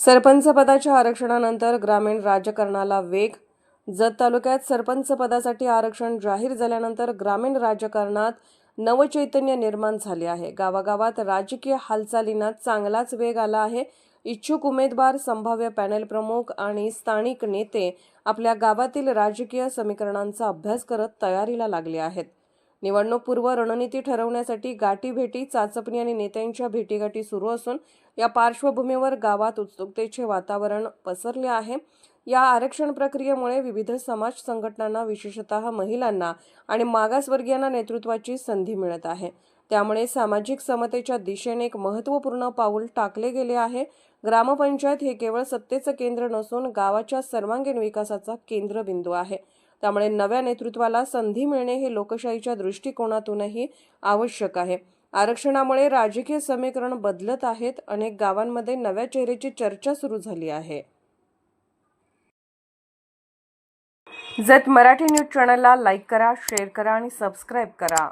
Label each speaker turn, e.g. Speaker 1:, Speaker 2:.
Speaker 1: सरपंच पदाच्या आरक्षणानंतर ग्रामीण राजकारणाला वेग. जत तालुक्यात सरपंच पदासाठी आरक्षण जाहीर झाल्यानंतर ग्रामीण राजकारणात नवचैतन्य निर्माण झाले आहे. गावागावात राजकीय हालचालींना चांगलाच वेग आला आहे. इच्छुक उमेदवार संभाव्य पॅनेल प्रमुख आणि स्थानिक नेते आपल्या गावातील राजकीय समीकरणांचा अभ्यास करत तयारीला लागले आहेत. निवडणूकपूर्व रणनीती ठरवण्यासाठी गाठीभेटी चाचपणी आणि नेत्यांच्या भेटीगाठी सुरू असून या पार्श्वभूमीवर गावात उत्सुकतेचे वातावरण पसरले आहे. या आरक्षण प्रक्रियेमुळे विविध समाज संघटनांना विशेषतः महिलांना आणि मागासवर्गीयांना नेतृत्वाची संधी मिळत आहे. त्यामुळे सामाजिक समतेच्या दिशेने एक महत्त्वपूर्ण पाऊल टाकले गेले आहे. ग्रामपंचायत हे केवळ सत्तेचं केंद्र नसून गावाच्या सर्वांगीण विकासाचा केंद्रबिंदू आहे. त्यामुळे नव्या नेतृत्वाला संधी मिळणे हे लोकशाहीच्या दृष्टिकोनातूनही आवश्यक आहे. आरक्षणामुळे राजकीय समीकरण बदलत आहेत. अनेक गावांमध्ये नव्या चेहऱ्याची चर्चा सुरू झाली आहे. जत मराठी न्यूज चॅनलला लाईक करा शेअर करा आणि सबस्क्राईब करा.